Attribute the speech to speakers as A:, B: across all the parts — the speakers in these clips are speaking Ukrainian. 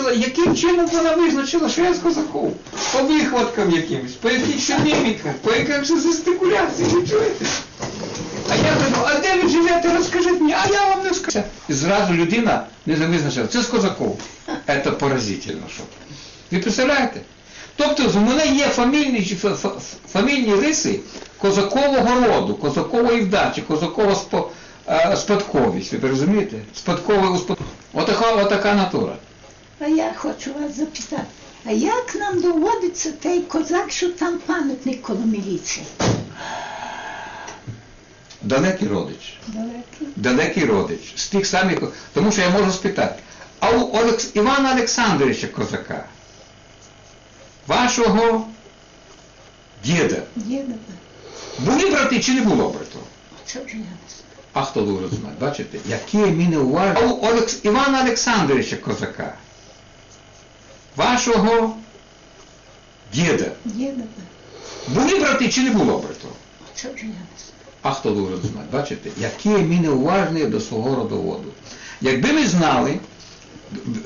A: визначила, яким чином вона визначила, що я з козаком? По вихваткам якимось, по якихось міміках, по якихось жестикуляції, ви чуєте? А я кажу, а де ви живете, розкажіть мені, а я вам не скажу. І зразу людина не визначила, це з козаком. Це поразительно, що. Ви представляєте? Тобто в мене є фамільні, фамільні риси козакового роду, козакової вдачі, козакова е, спадковість. Ви розумієте? Спадковий успад... Отака, отака натура.
B: А я хочу вас запитати, а як нам доводиться той козак, що там пам'ятник коло міліції?
A: Далекий родич.
B: Далекий.
A: Далекий родич. З тих самих. Тому що я можу спитати, а у Олекс... Івана Олександровича Козака, вашого діда,
B: Діда.
A: були брати чи не було брату?
B: Це вже я не знаю.
A: А хто дуже знає? Бачите, які ми не уважні. А у Олекс... Івана Олександровича Козака, вашого діда,
B: Діда.
A: були брати чи не було брату?
B: Це вже я не знаю.
A: А хто дуже знає? Бачите, які ми неуважні до свого родоводу. Якби ми знали,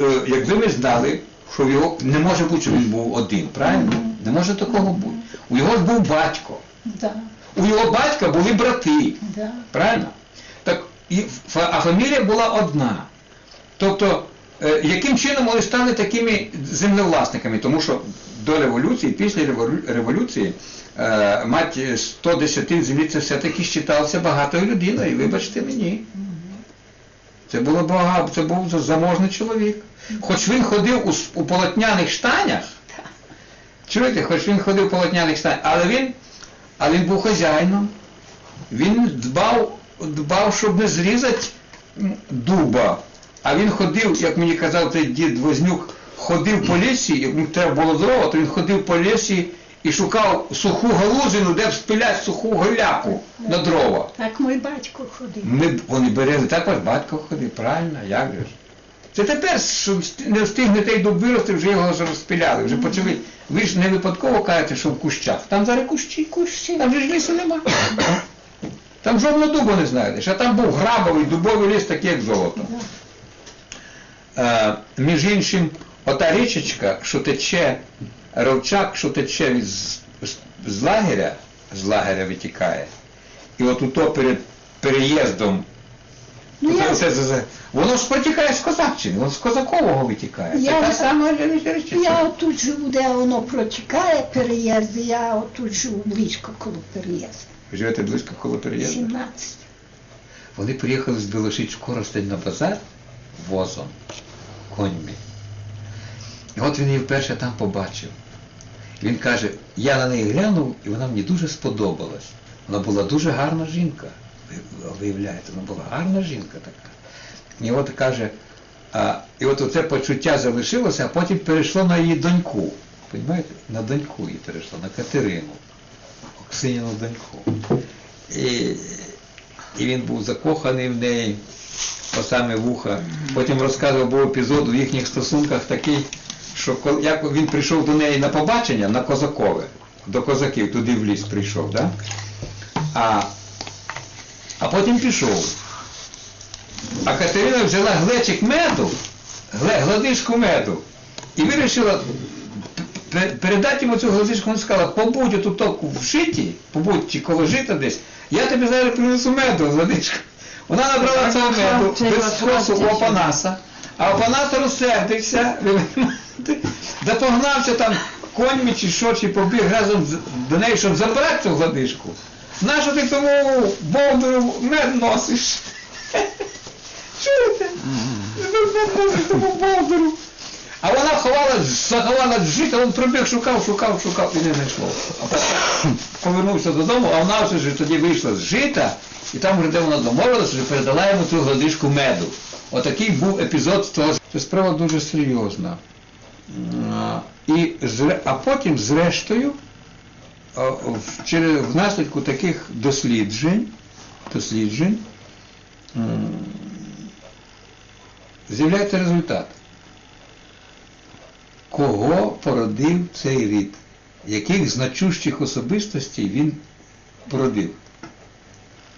A: е, якби ми знали, що його не може бути, що він був один, правильно? Не може такого бути. У його ж був батько.
B: Да,
A: У його батька були брати.
B: да.
A: Правильно? Так, і, а фамілія була одна. Тобто, яким чином вони стали такими землевласниками? Тому що до революції, після революції, е, мати 100 землі це все-таки вважалося багатою людиною, вибачте мені. Це було багато, був заможний чоловік. Хоч він ходив у, полотняних штанях, чуєте, хоч він ходив у полотняних штанях, але він, був хазяїном. Він дбав, щоб не зрізати дуба. А він ходив, як мені казав цей дід Вознюк, ходив по лісі, йому треба було дрова, то він ходив по лісі і шукав суху галузину, де б спиляти суху гиляку на дрова.
B: Так мій батько ходив.
A: Ми, вони березли, так ваш батько ходив, правильно, як же ж? Це тепер, що не встигне той дуб вирости, вже його вже розпиляли, вже почали. Ви ж не випадково кажете, що в кущах. Там зараз кущі,
B: Кущі.
A: там же ж лісу нема. Там жодного дубу не знайдеш, а там був грабовий дубовий ліс, такий як золото. Е, між іншим, ота річечка, що тече, ровчак, що тече від з, з- з лагеря, з лагеря витікає. І от ото перед переїздом,
B: Ну, я-
A: оце- це- це- воно ж протікає з Козаччини, воно з Козакового витікає.
B: Я-
A: Це та сама річечка.
B: Я отут живу, де воно протікає переїзди, я отут живу близько коло переїзду.
A: Ви живете близько коло переїзду?
B: 17.
A: Вони приїхали з Білошиць в Коростень на базар возом, коньми. І от він її вперше там побачив. Він каже, я на неї глянув, і вона мені дуже сподобалась. Вона була дуже гарна жінка. Ви виявляєте, вона була гарна жінка така. І от каже, а, і от оце почуття залишилося, а потім перейшло на її доньку. Понімаєте? На доньку її перейшло, на Катерину. Оксиніну доньку. І, і він був закоханий в неї по саме вуха. Потім розказував був епізод у їхніх стосунках такий, що як він прийшов до неї на побачення на козакове, до козаків, туди в ліс прийшов, да? а, а потім пішов. А Катерина взяла глечик меду, гладишку меду, і вирішила передати йому цю гладишку, вона сказала, побудь отут в житті, побудь чи коло жита десь, я тобі зараз принесу меду, гладишку. Вона набрала цього меду без спросу у Опанаса, а Опанас розсердився, ви розумієте, да погнався там коньми чи що, чи побіг разом до неї, щоб забрати цю гладишку. Нащо ти тому бовдуру мед носиш? Чуєте? Тому бовдуру. А вона ховала, заховала жита, він прибіг, шукав, шукав, шукав і не знайшло. А повернувся додому, а вона вже тоді вийшла з жита, і там вже де вона домовилася, вже передала йому цю гладишку меду. Отакий був епізод того. Це справа дуже серйозна. А, І, а потім, зрештою, через, внаслідку таких досліджень, досліджень з'являється результат. Кого породив цей рід? Яких значущих особистостей він породив?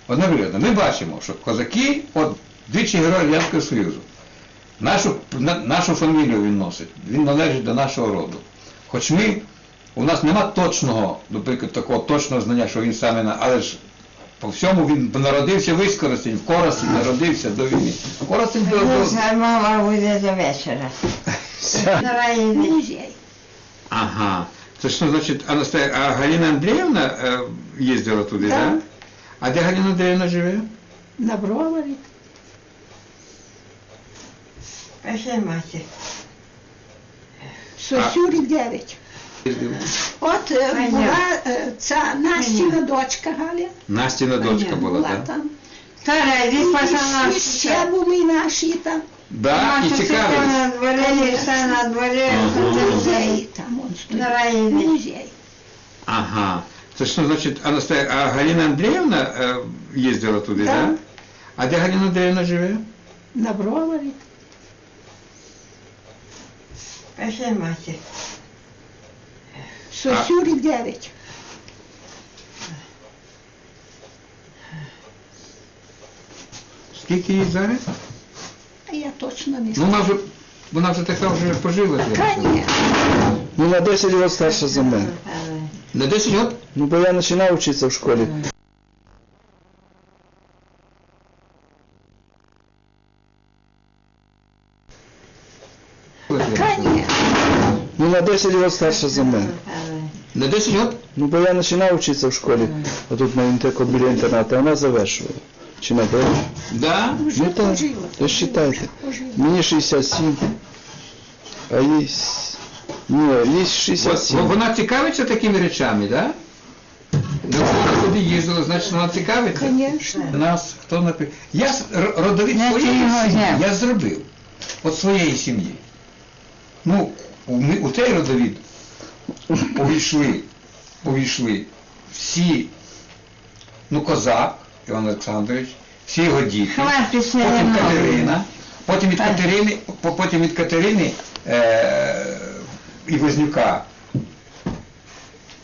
A: От, ми бачимо, що козаки, от двічі герої Радянського Союзу. Нашу, на, нашу фамілію він носить. Він належить до нашого роду. Хоч ми, у нас нема точного, наприклад, такого точного знання, що він саме. Але ж по всьому він народився в Іскоростень, в Коростень народився до війни. Коростень до.
C: Дуже мама буде до вечора. Давай.
B: Музей.
A: Ага. Це що значить, Анастасія, а Галина Андріївна е, їздила туди, так? Да? А де Галина Андріївна живе?
B: На броварі.
C: Пошли, мати.
B: Сосюрі 9.
A: Їздила.
B: От е,
C: Понятно.
B: була е, ця Настіна дочка Галя.
A: Настіна дочка
C: Понятно,
A: була,
B: Була
A: так?
B: там.
C: Тара, йди
B: І
C: пошла
B: ще- ще були наші там.
A: Да, і
C: на
A: цікавились.
C: дворі, все на дворі.
A: Ага.
B: Музей там он стоїть.
C: Давай йди.
B: Музей.
A: Ага. Це що значить, Анастасія, а Галина Андріївна е, їздила туди, так?
B: Так.
A: Да? А де Галина Андріївна живе?
B: На броварі.
C: Пошли, мати.
B: Сосюрі 9.
A: Скільки їй зараз?
B: А я точно не
A: Ну
B: знаю.
A: вона вже, вона вже така вже пожила.
B: Конечно.
D: Ну, на 10 років старше за мене.
A: На 10 років?
D: Ну, бо я починав вчитися в школі.
B: Конечно.
D: Ну, на 10 років старше за мене.
A: На 10 років?
D: Ну, бо я починав вчитися в школі. Отут на інтеко біля інтернату, а вона завершувала. Чи не так?
A: Да.
D: Ну, так.
B: пожила.
D: То считайте.
B: Пожила.
D: Мені 67, а їй... с- Ні, їй
A: Бо
D: 67.
A: Вона цікавиться такими речами, так? Да? Ну, вона туди їздила, значить вона цікавиться.
B: Конечно.
A: Нас хто наприклад. Я с- р- родовід своєї сім'ї я зробив. От своєї сім'ї. Ну, у, ми- у цей родовід увійшли, увійшли. Всі, ну, козак Іван Олександрович, всі його діти, потім Катерина, потім від Катерини, потім від Катерини е, і Вознюка.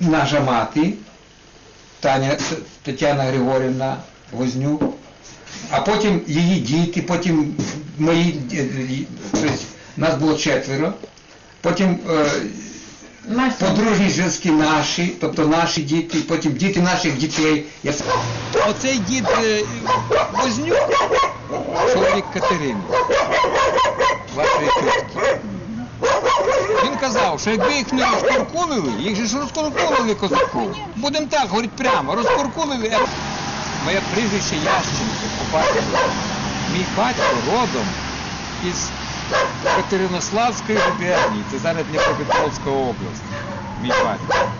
A: Наша мати, Таня Тетяна Григорівна Вознюк, а потім її діти, потім мої ді- тобто нас було четверо, потім е, подружні зв'язки наші, тобто наші діти, потім діти наших дітей. Я... Оцей дід е, Вознюк, чоловік Катерини, вашої тітки. Він казав, що якби їх не розкуркулили, їх же ж розкуркулили козаков. Будемо так говорити прямо, розкуркулили. е, Моє прізвище Ященко, по. Мій батько родом із Катеринославської губернії, це зараз Дніпропетровська область, мій батько.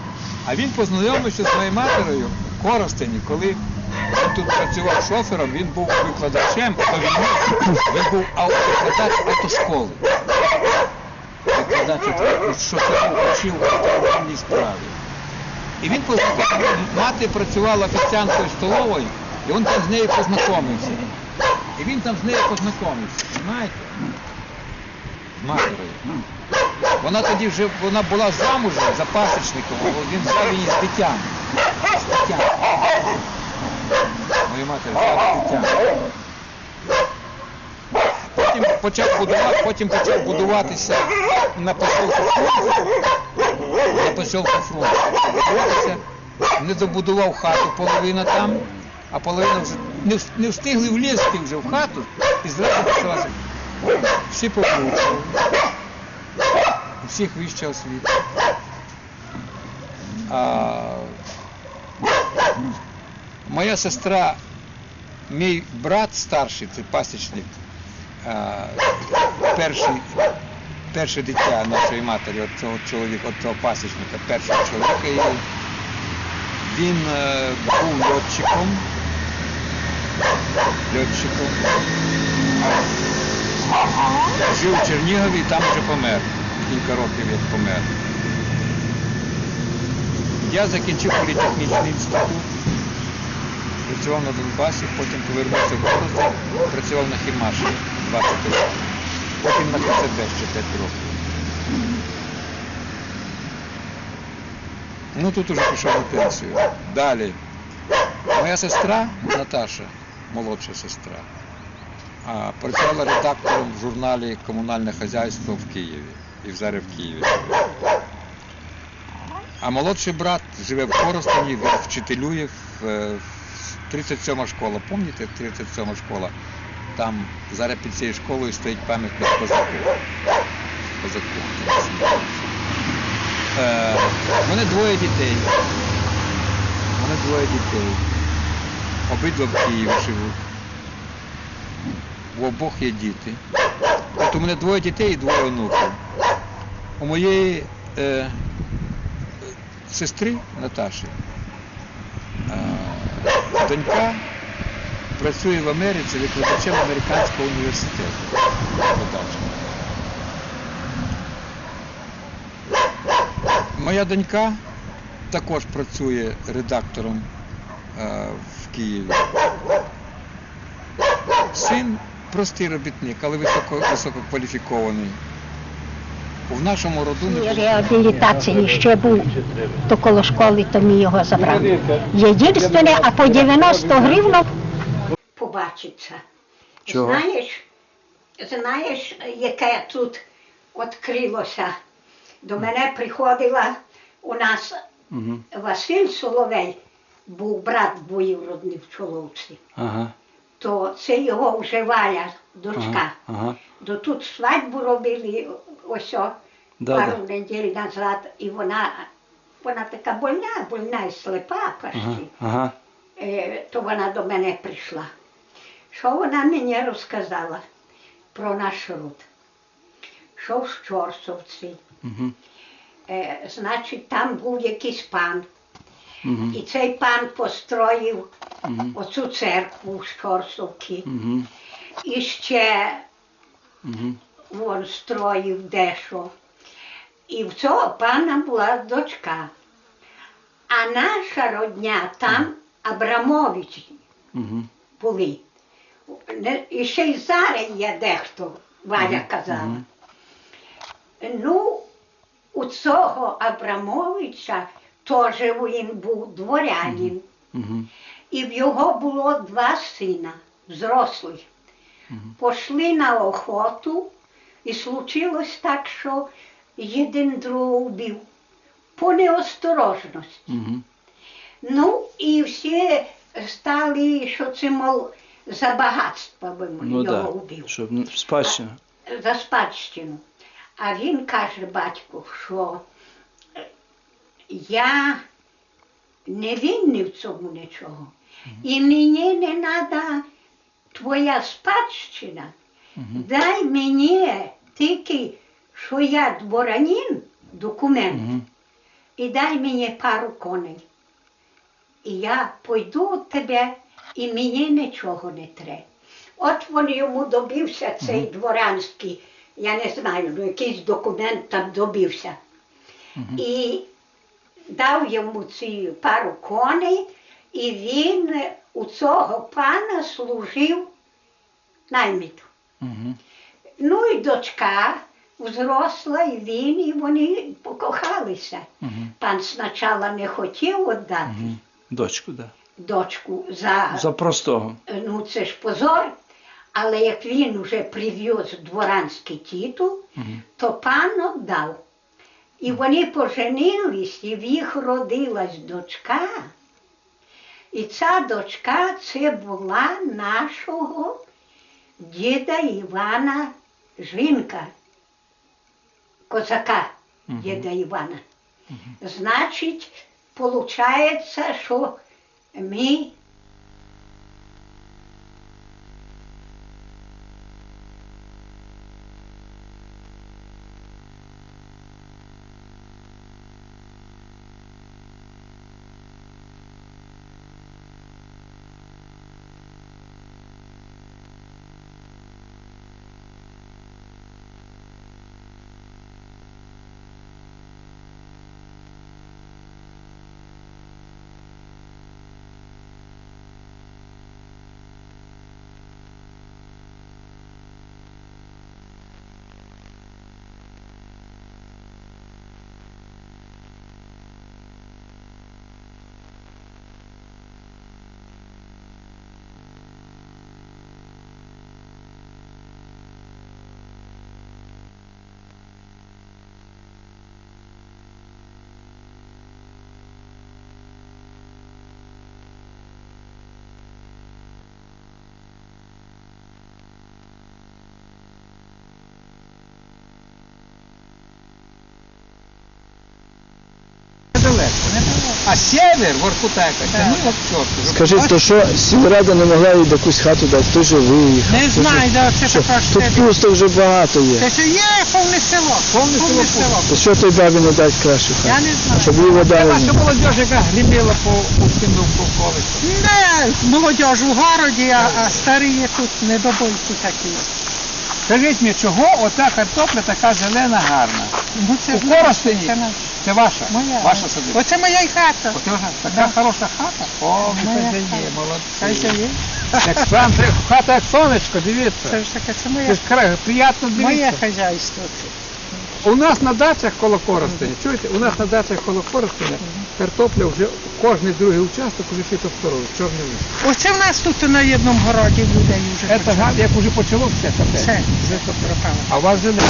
A: А він познайомився з моєю матерою в Коростені, коли він тут працював шофером, він був викладачем до війни, він був викладач автошколи. Викладач шоферів вчив в автомобільній справі. І він познайомився, мати працювала офіціанткою столової, і він там з нею познайомився. І він там з нею познайомився, знаєте? З матерою. Вона тоді вже вона була замужем за пасічником, він взяв її з дитям. З дитям. Мою матір взяв з дитям. Потім почав будувати, потім почав будуватися на посілку фронт. На посілку фронт. Будуватися, не добудував хату половина там, а половина вже не, не встигли влізти вже в хату і зразу почалася. Всі покручували. У всіх вища освіта. А, моя сестра, мій брат старший, це пасічник, перший, перше дитя нашої матері, от цього чоловіка, от цього пасічника, першого чоловіка її, він е, був льотчиком. Льотчиком. Жив в Чернігові і там вже помер. Кілька років як помер. Я закінчив політехнічний інститут, працював на Донбасі, потім повернувся в Коростень, працював на Хімаші 20 років. Потім на КЦБ ще 5 років. Ну тут уже пішов на пенсію. Далі. Моя сестра Наташа, молодша сестра, працювала редактором в журналі Комунальне хазяйство в Києві. І зараз в Києві. А молодший брат живе в Коростені, вчителює в, е, в 37 школа. Пам'ятаєте, 37 школа? Там зараз під цією школою стоїть пам'ятник. Козаку. Е, У мене двоє дітей. У мене двоє дітей. Обидва в Києві живуть. У обох є діти. От у мене двоє дітей і двоє онуків. У моєї е, сестри Наташі е, донька працює в Америці викладачем американського університету. Моя донька також працює редактором е, в Києві. Син простий робітник, але високо, висококваліфікований. У нашому роду не було.
E: реабілітації ще був то коло школи, то ми його забрали. Єдине, а по 90 гривнів
B: побачиться.
F: Чого?
B: Знаєш, знаєш, яке тут відкрилося? До мене приходила у нас
F: Угу.
B: Василь Соловей, був брат двоюродний в Чоловці.
F: Ага.
B: То це його вже Валя, дочка.
F: Ага.
B: До тут свадьбу робили ось о,
F: Да,
B: пару
F: да.
B: неділь назад, і вона, вона така больна, больна і слепа почти.
F: Ага.
B: Е, то вона до мене прийшла. Що вона мені розказала про наш род? Що в Чорсовці.
F: Угу.
B: Е, значить, там був якийсь пан.
F: Угу.
B: І цей пан построїв
F: Угу.
B: оцю церкву з Чорсовки.
F: Угу.
B: І ще
F: Угу.
B: він строїв дещо. І в цього пана була дочка. А наша родня там Абрамовичі
F: Угу.
B: були. І ще й зараз є дехто, Валя казала.
F: мгм.
B: Ну, у цього Абрамовича теж він був дворянин. І в його було два сина, взрослих. Пішли на охоту, і случилось так, що один другого вбив по неосторожності. Ну, і всі стали, що це, мов, за багатство би
F: Ну
B: його
F: да.
B: вбив,
F: Щоб не- спадщина.
B: за спадщину. А він каже батьку, що я не винний в цьому нічого. І мені не треба твоя спадщина. Дай мені тільки, що я дворянин, документ, і дай мені пару коней. І я пойду тебе, і мені нічого не треба. От він йому добився цей дворянський, я не знаю, ну якийсь документ там добився. І дав йому ці пару коней, і він у цього пана служив найміту.
F: Угу.
B: Ну і дочка взросла, і він, і вони покохалися.
F: Угу.
B: Пан спочатку не хотів віддати
F: Угу. Дочку, да.
B: дочку за,
F: За простого.
B: ну це ж позор, але як він вже привіз дворянський титул,
F: Мгм.
B: то пан віддав. І вони поженились, і в їх родилась дочка. І ця дочка це була нашого діда Івана жінка, козака діда Івана. Значить, виходить, що ми
A: А север, Воркутайка, тянуло к чорту.
G: Скажіть, то що сільрада не могла їй якусь хату дати, хто же виїхав?
E: Не знаю, де це
G: що?
E: така
G: Тут
E: штука.
G: пусто вже багато є.
E: Це що є повне село. Повне село.
G: То що той бабі не дати краще
E: Я не знаю.
G: Щоб їй вода
A: Це
G: не
A: молодіж, яка грібила по, по всім довколицям.
E: Не, молодь у городі, а, а старі є тут недобойці такі.
A: Скажіть мені, чого оця картопля така зелена гарна?
E: Ну це
A: У
E: ж
A: Коростені?
E: це наша.
A: Це ваша?
E: Моя.
A: Ваша садиба?
E: Оце моя й хата.
A: Оце вже така хороша хата? О,
E: Моя
A: це
E: хата.
A: є,
E: це
A: молодці.
E: є.
A: Як сам, це хата як сонечко, дивіться.
E: Це ж таке, це
A: Це
E: моя,
A: ж кра- приємно
E: моє
A: дивитися.
E: хазяйство.
A: У нас на дачах коло Коростеня, чуєте, у нас на дачах коло Коростеня картопля вже кожний другий участок уже фітофторовий, чорний лист.
E: Оце в нас тут на одному городі людей вже.
A: Це гад, як уже почало все таке.
E: Все, вже пропало.
A: А у вас же не.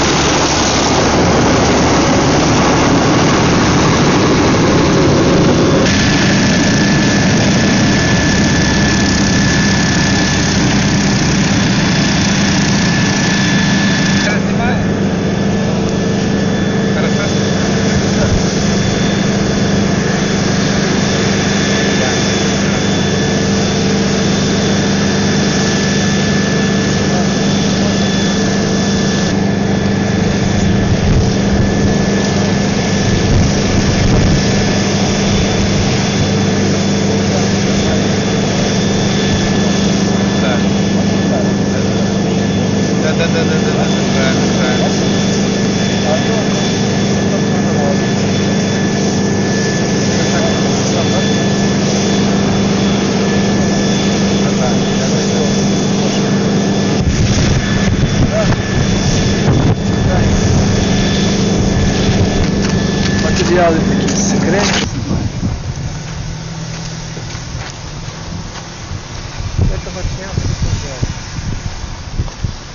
G: Матеріали такі секретні.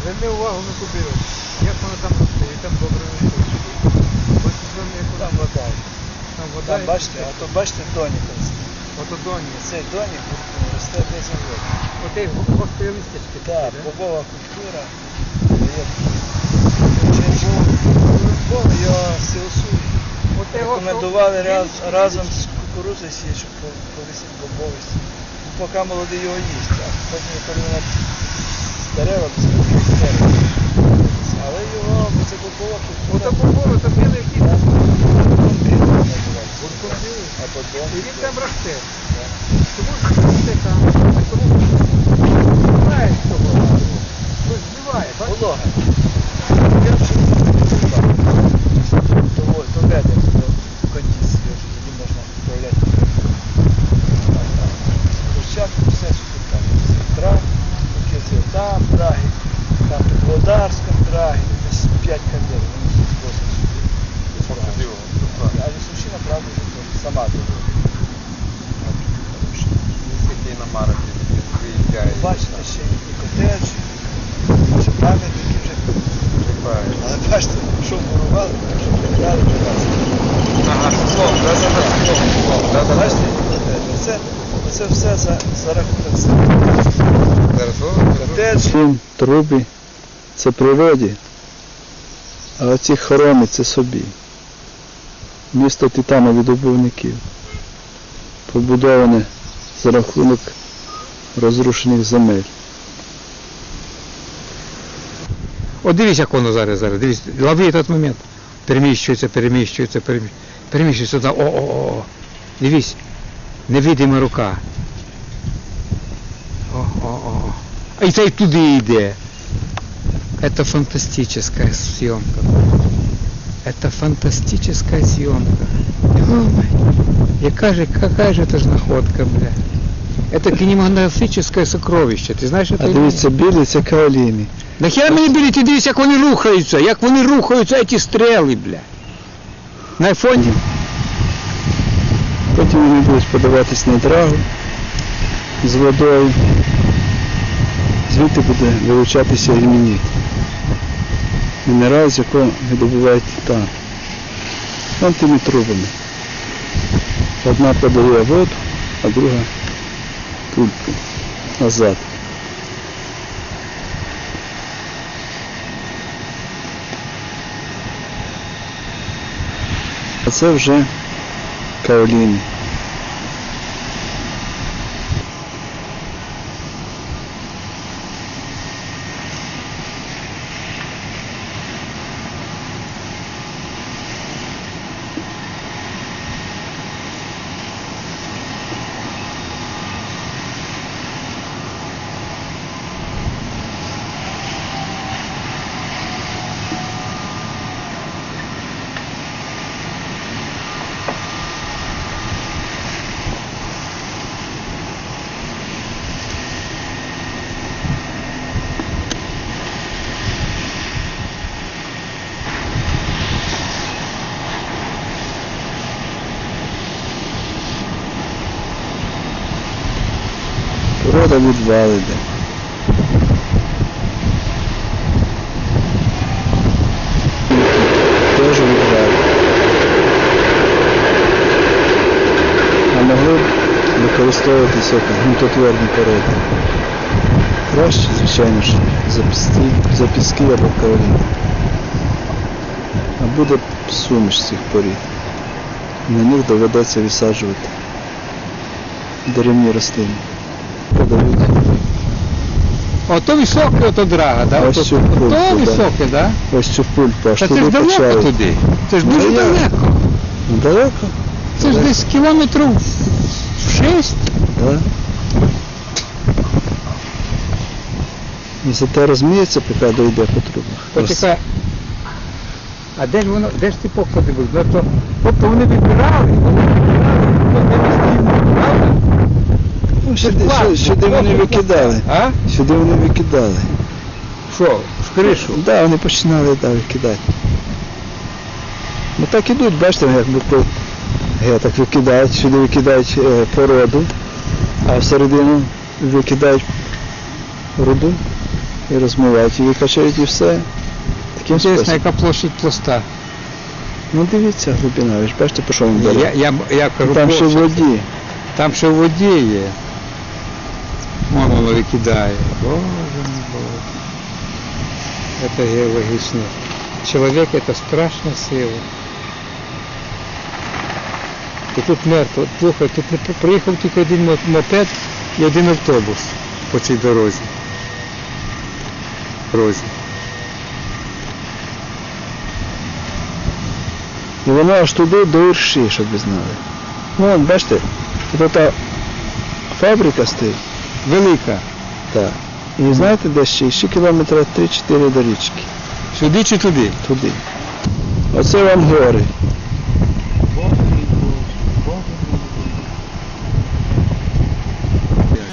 A: Зверни увагу на кубірок. Як воно там росте, і там добре росте. Ось зверни, як
G: Там вода.
A: Там вода.
G: Там бачите, а то бачите донік росте.
A: Ото доні.
G: Цей донік росте 10 років.
A: Оте гострі листячки.
G: Так, бобова культура. Силсує.
A: Оте його
G: Рекомендували раз, разом з кукурудзою сіяти, щоб по- повисити бобовий. Ну, Поки молодий його їсть, а потім коли вона дерева, без дерева. Але його, це бобова культура.
A: Ото побору, то білий кіт.
G: А потім
A: І він там росте. Тому що росте там. Тому знаєш цього. Хтось збиває, бачиш?
G: волога. Я вже доволі доведено до кондиції, що тоді можна виправляти. Спочатку все, що тут там. Трав, поки це там драги, там в Володарському драгі, десь 5 кадр, вони всі просять сюди. Але сушина, правда, вже то сама доводить.
A: Який на марафі виїжджає.
G: Бачите, ще і котеджі, ще пам'ятники вже. Але бачите, що мурували, що прибрали
A: Ага, слово, да, да, да, слово, да, да,
G: Бачите, які котеджі. Це, це все за, за рахунок себе.
A: Зараз,
G: Котеджі. Труби це природі, а оці хороми це собі. Місто титановидобувників. Побудоване за рахунок розрушених земель.
A: От дивись, як воно зараз, зараз, дивись, лови цей момент. Переміщується, переміщується, переміщується, переміщується сюди, о, о, о, о. Дивись, невидима рука. о. А і це й туди йде. Это фантастическая съемка. Это фантастическая съемка. Ё-моё. Яка же, какая же это ж находка, бля. Это кинематографическое сокровище. Ти знаєш, это
G: А дивіться, білі це каоліни.
A: Нахіра мені білі, ти дивись, як вони рухаються, як вони рухаються, ці стріли, бля. На айфоні.
G: Потім вони будуть подаватись на драгу з водою. Звідти буде вилучатися гельмініт. Мінерал, з якого видобувають титан. Вон тими трубами. Одна подає воду, а друга тульку назад. А це вже
D: Каоліни. Порода відвал іде. Теж відвал. А могли б використовуватися як ґрунтотворні породи. Краще, звичайно ж, за піски, за або каоліни. А буде суміш цих порід. На них доведеться висаджувати деревні рослини. Подають.
A: Ото високе, ото драга, да?
D: Ось цю
A: ото
D: да.
A: високе, да?
D: Ось цю пульпу, аж
A: Та це ж далеко туди. Це ж
D: Ну,
A: дуже далеко.
D: Ну, Далеко?
A: Це ж десь кілометрів шість.
D: Да? І зате розміється, поки дойде по трубах.
A: Почекай. А де ж воно, де ж ті походи були? Ну, то, тобто вони вибирали, вони вибирали, то де ми стоїмо, правда?
D: Ну, сюди, сюди, сюди вони викидали.
A: А?
D: Сюди вони викидали.
A: Що, в кришу?
D: Так, да, вони починали да, викидати. Ну так ідуть, бачите, як букви Г так викидають, сюди викидають е, породу, а всередину викидають руду і розмивають, і викачають і все. Таким способом.
A: яка площадь пласта.
D: Ну дивіться, глибина, ви ж бачите, по що він бере.
A: Я, я, я кажу,
D: Там ще в воді.
A: Там ще в воді є. Вон воно викидає. Боже мой Боже. Это геологічно. Чоловік это страшна сила. І тут мертво. Слухай, тут не приїхав тільки один мо- мопед і один автобус по цій дорозі. Дорозі.
D: І воно аж туди до Ірші, щоб ви знали. Ну, от бачите, тут та фабрика стоїть,
A: Велика.
D: так. І знаєте, де ще? Ще кілометра 3-4 до річки.
A: Сюди чи туди?
D: Туди. Оце вам гори.